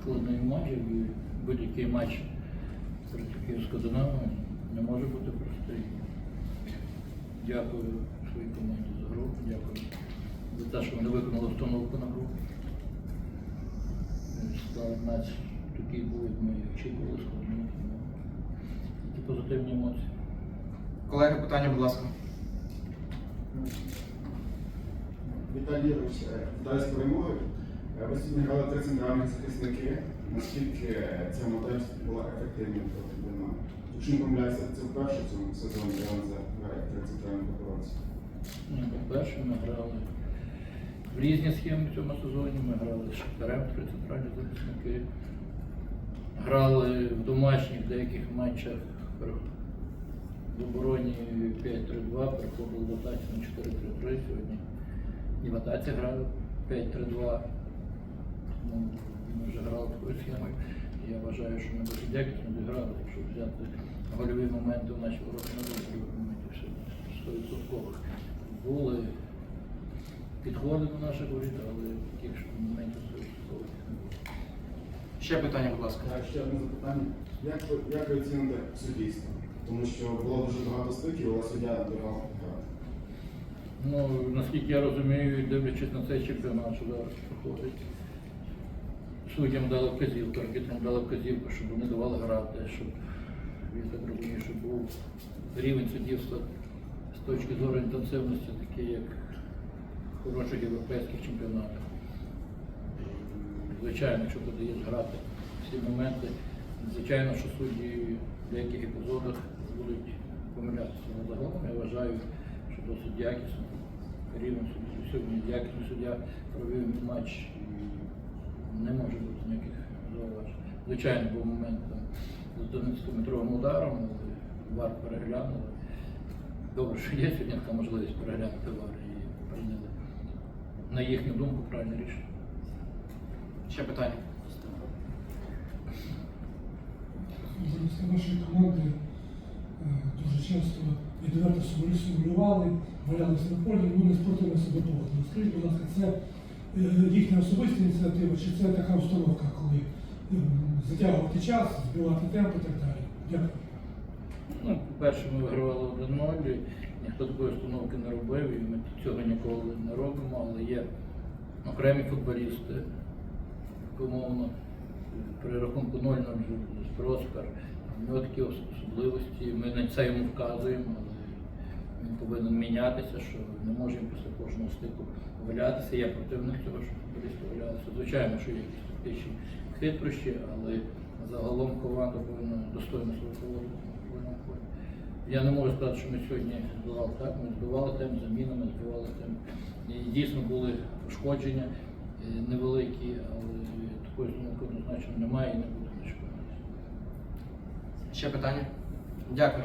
складний матч, і будь-який матч проти Київського Динамо не може бути простий. Дякую своїй команді за гру, дякую за те, що вони виконали установку на гру. Склад матч такий був, як ми очікували, складний. тому Тільки позитивні емоції. Колеги, питання, будь ласка. Віталій Ігорович, перемогою. Е, Ви сьогодні центральних захисники. Наскільки ця модель була ефективною проти Динамо? Якщо не помиляюся, це вперше в цьому сезоні грає три центральних По-перше, ми грали в різні схеми в цьому сезоні. Ми грали з Шахтарем, три центральні захисники. Грали в домашніх деяких матчах в обороні 5-3-2, переходили в атаці на 4-3-3 сьогодні. І в атаці грали 5-3-2. Ну, ми вже грали такою схемою. Я вважаю, що ми дуже якісно зіграли, якщо взяти гольові моменти в нашій не було гольових моментів все 100%. Були підходи до наших воріт, але таких що моментів 100% не було. Ще питання, будь ласка. Так, ще одне запитання. Як ви, як ви оціните суддівство? Тому що було дуже багато стиків, але суддя не давав грати. Ну, наскільки я розумію, дивлячись на цей чемпіонат, що зараз проходить, суддям дали вказівку, арбітрам дали вказівку, щоб вони давали грати, щоб я так розумію, щоб був рівень суддівства з точки зору інтенсивності, такий, як в хороших європейських чемпіонатах. Звичайно, якщо ти грати всі моменти, звичайно, що судді в деяких епізодах будуть помилятися. Але загалом я вважаю, що досить якісно. Рівень судді сьогодні якісний суддя провів матч і не може бути ніяких зауважень. Звичайно, був момент там, з 11-метровим ударом, вар переглянули. Добре, що є сьогодні така можливість переглянути вар і прийняли на їхню думку правильне рішення. Ще питання. Нашої команди е, дуже часто відверто симулювали, валялися на полі, ну не спортивно себе поводили. Скажіть, будь ласка, це е, їхня особиста ініціатива, чи це така установка, коли затягувати час, збивати темп і так далі? Дякую. Ну, по-перше, ми вигравали 1-0, ніхто такої установки не робив, і ми цього ніколи не робимо, але є окремі футболісти, умовно, при рахунку 0 нам вже Проскар, в нього такі особливості, ми на це йому вказуємо, він повинен мінятися, що не можемо після кожного стику валятися. Я противник цього, що футболісти валялися. Звичайно, що є якісь тактичні хитрощі, але загалом команда повинна достойно себе поводити на футбольному полі. Я не можу сказати, що ми сьогодні збивали так. Ми збивали тем замінами, збивали тем. І дійсно були пошкодження е, невеликі, але такої установки однозначно немає і не буде чемпіонаті. Ще питання? Дякую.